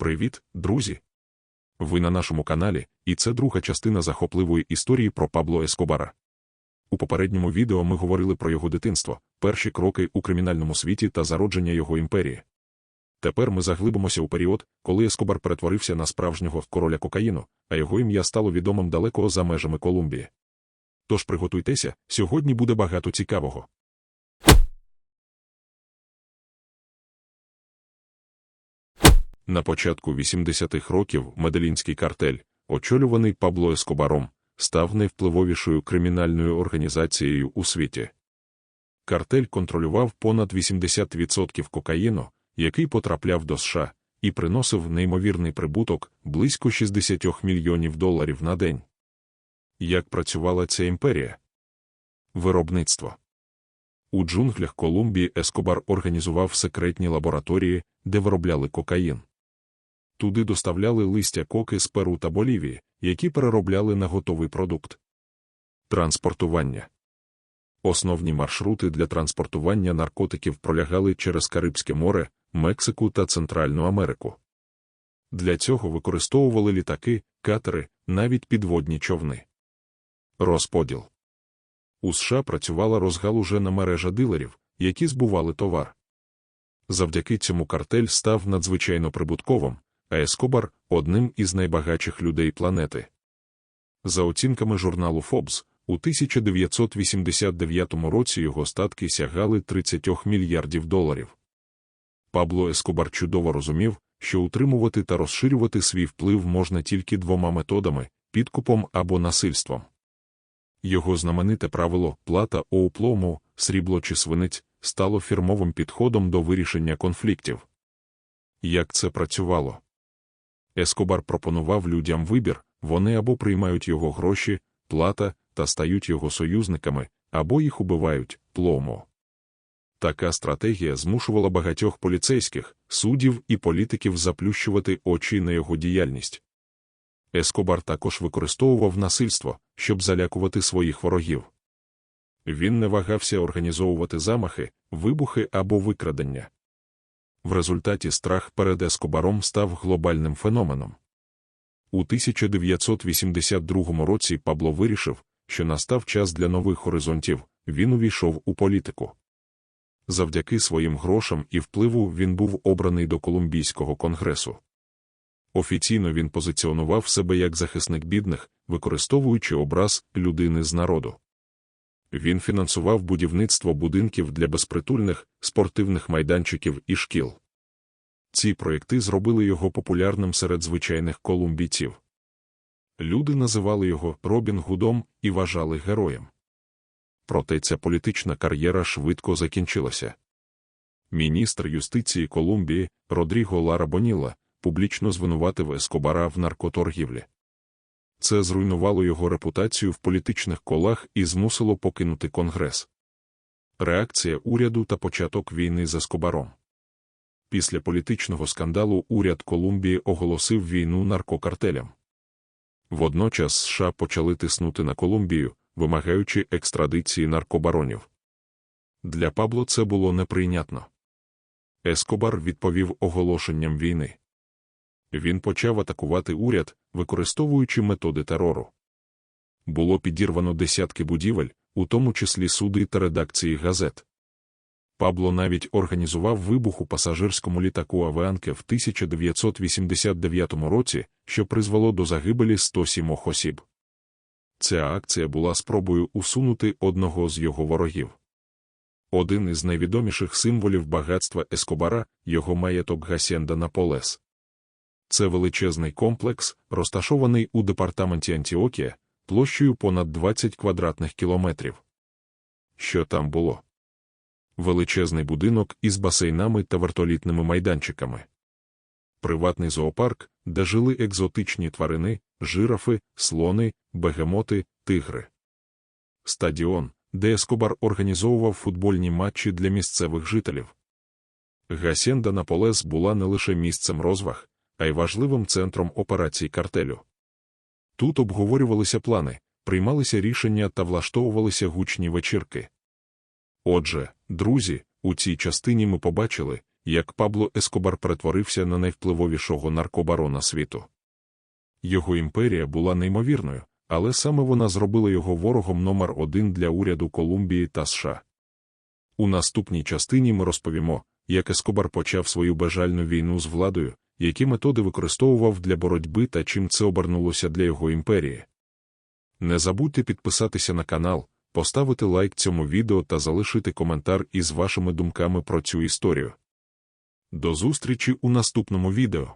Привіт, друзі! Ви на нашому каналі, і це друга частина захопливої історії про Пабло Ескобара. У попередньому відео ми говорили про його дитинство, перші кроки у кримінальному світі та зародження його імперії. Тепер ми заглибимося у період, коли Ескобар перетворився на справжнього короля кокаїну, а його ім'я стало відомим далеко за межами Колумбії. Тож приготуйтеся, сьогодні буде багато цікавого. На початку 80-х років Меделінський картель, очолюваний Пабло Ескобаром, став найвпливовішою кримінальною організацією у світі. Картель контролював понад 80% кокаїну, який потрапляв до США, і приносив неймовірний прибуток близько 60 мільйонів доларів на день. Як працювала ця імперія? Виробництво. У джунглях Колумбії Ескобар організував секретні лабораторії, де виробляли кокаїн. Туди доставляли листя коки з Перу та Болівії, які переробляли на готовий продукт. Транспортування. Основні маршрути для транспортування наркотиків пролягали через Карибське море, Мексику та Центральну Америку. Для цього використовували літаки, катери, навіть підводні човни. Розподіл. У США працювала розгалужена мережа дилерів, які збували товар. Завдяки цьому картель став надзвичайно прибутковим, а Ескобар одним із найбагатших людей планети. За оцінками журналу Forbes, у 1989 році його статки сягали 30 мільярдів доларів. Пабло Ескобар чудово розумів, що утримувати та розширювати свій вплив можна тільки двома методами підкупом або насильством. Його знамените правило плата оуплому, срібло чи свинець стало фірмовим підходом до вирішення конфліктів. Як це працювало? Ескобар пропонував людям вибір, вони або приймають його гроші, плата та стають його союзниками, або їх убивають пломо. Така стратегія змушувала багатьох поліцейських, суддів і політиків заплющувати очі на його діяльність. Ескобар також використовував насильство, щоб залякувати своїх ворогів. Він не вагався організовувати замахи, вибухи або викрадення. В результаті страх перед Ескобаром став глобальним феноменом. У 1982 році Пабло вирішив, що настав час для нових горизонтів, він увійшов у політику. Завдяки своїм грошам і впливу він був обраний до Колумбійського конгресу. Офіційно він позиціонував себе як захисник бідних, використовуючи образ людини з народу. Він фінансував будівництво будинків для безпритульних, спортивних майданчиків і шкіл. Ці проекти зробили його популярним серед звичайних колумбійців. Люди називали його Робін Гудом і вважали героєм. Проте ця політична кар'єра швидко закінчилася. Міністр юстиції Колумбії Родріго Лара Боніла публічно звинуватив Ескобара в наркоторгівлі. Це зруйнувало його репутацію в політичних колах і змусило покинути Конгрес. Реакція уряду та початок війни з Ескобаром. Після політичного скандалу уряд Колумбії оголосив війну наркокартелям. Водночас США почали тиснути на Колумбію, вимагаючи екстрадиції наркобаронів. Для Пабло це було неприйнятно. Ескобар відповів оголошенням війни. Він почав атакувати уряд, використовуючи методи терору. Було підірвано десятки будівель, у тому числі суди та редакції газет. Пабло навіть організував вибух у пасажирському літаку Авеанке в 1989 році, що призвело до загибелі 107 осіб. Ця акція була спробою усунути одного з його ворогів. Один із найвідоміших символів багатства Ескобара його маєток Гасєнда Наполес. Це величезний комплекс, розташований у департаменті Антіокія, площею понад 20 квадратних кілометрів. Що там було? Величезний будинок із басейнами та вертолітними майданчиками. Приватний зоопарк, де жили екзотичні тварини, жирафи, слони, бегемоти, тигри. Стадіон, де Ескобар організовував футбольні матчі для місцевих жителів. Гасєнда Наполес була не лише місцем розваг, а й важливим центром операцій картелю. Тут обговорювалися плани, приймалися рішення та влаштовувалися гучні вечірки. Отже, друзі, у цій частині ми побачили, як Пабло Ескобар перетворився на найвпливовішого наркобарона світу. Його імперія була неймовірною, але саме вона зробила його ворогом номер один для уряду Колумбії та США. У наступній частині ми розповімо, як Ескобар почав свою бажальну війну з владою, які методи використовував для боротьби та чим це обернулося для його імперії. Не забудьте підписатися на канал, поставити лайк цьому відео та залишити коментар із вашими думками про цю історію. До зустрічі у наступному відео.